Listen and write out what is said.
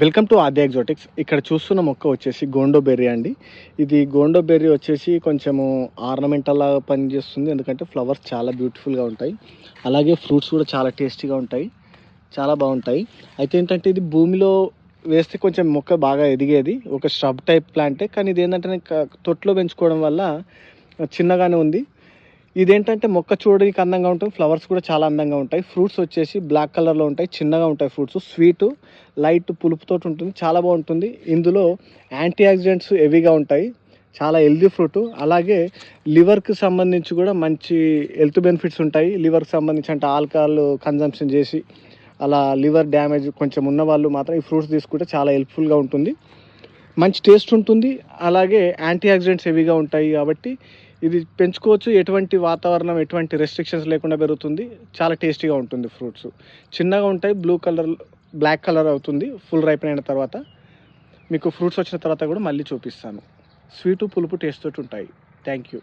Welcome to ఆద్య ఎగ్జోటిక్స్ ఇక్కడ చూస్తున్న మొక్క వచ్చేసి గోండో బెర్రీ అండి. ఇది గోండో బెర్రీ వచ్చేసి కొంచెము ఆర్నమెంటల్ లాగా పనిచేస్తుంది. ఎందుకంటే ఫ్లవర్స్ చాలా బ్యూటిఫుల్గా ఉంటాయి. అలాగే ఫ్రూట్స్ కూడా చాలా టేస్టీగా ఉంటాయి. చాలా బాగుంటాయి. అయితే ఏంటంటే ఇది భూమిలో వేస్తే కొంచెం మొక్క బాగా ఎదిగేది. ఒక స్hrub టైప్ ప్లాంటే. కానీ ఇది ఏంటంటే తొట్లో పెంచుకోవడం వల్ల చిన్నగానే ఉంది. ఇదేంటంటే మొక్క చూడడానికి అందంగా ఉంటుంది ఫ్లవర్స్ కూడా చాలా అందంగా ఉంటాయి. ఫ్రూట్స్ వచ్చేసి బ్లాక్ కలర్లో ఉంటాయి చిన్నగా ఉంటాయి ఫ్రూట్స్. స్వీట్ లైట్ పులుపుతో ఉంటుంది చాలా బాగుంటుంది. ఇందులో యాంటీ ఆక్సిడెంట్స్ హెవీగా ఉంటాయి చాలా హెల్దీ ఫ్రూట్. అలాగే లివర్కి సంబంధించి కూడా మంచి హెల్త్ బెనిఫిట్స్ ఉంటాయి. లివర్కి సంబంధించి అంటే ఆల్కహాల్ కన్జంప్షన్ చేసి అలా లివర్ డ్యామేజ్ కొంచెం ఉన్న వాళ్ళు మాత్రం ఈ ఫ్రూట్స్ తీసుకుంటే చాలా హెల్ప్ఫుల్గా ఉంటుంది. మంచి టేస్ట్ ఉంటుంది. అలాగే యాంటీ ఆక్సిడెంట్స్ హెవీగా ఉంటాయి కాబట్టి ఇది పెంచుకోవచ్చు. ఎటువంటి వాతావరణం ఎటువంటి రెస్ట్రిక్షన్స్ లేకుండా పెరుగుతుంది. చాలా టేస్టీగా ఉంటుంది ఫ్రూట్స్ చిన్నగా ఉంటాయి బ్లూ కలర్ బ్లాక్ కలర్ అవుతుంది. ఫుల్ రైపన్ అయిన తర్వాత మీకు ఫ్రూట్స్ వచ్చిన తర్వాత కూడా మళ్ళీ చూపిస్తాను. స్వీటు పులుపు టేస్ట్ తోటి ఉంటాయి. Thank you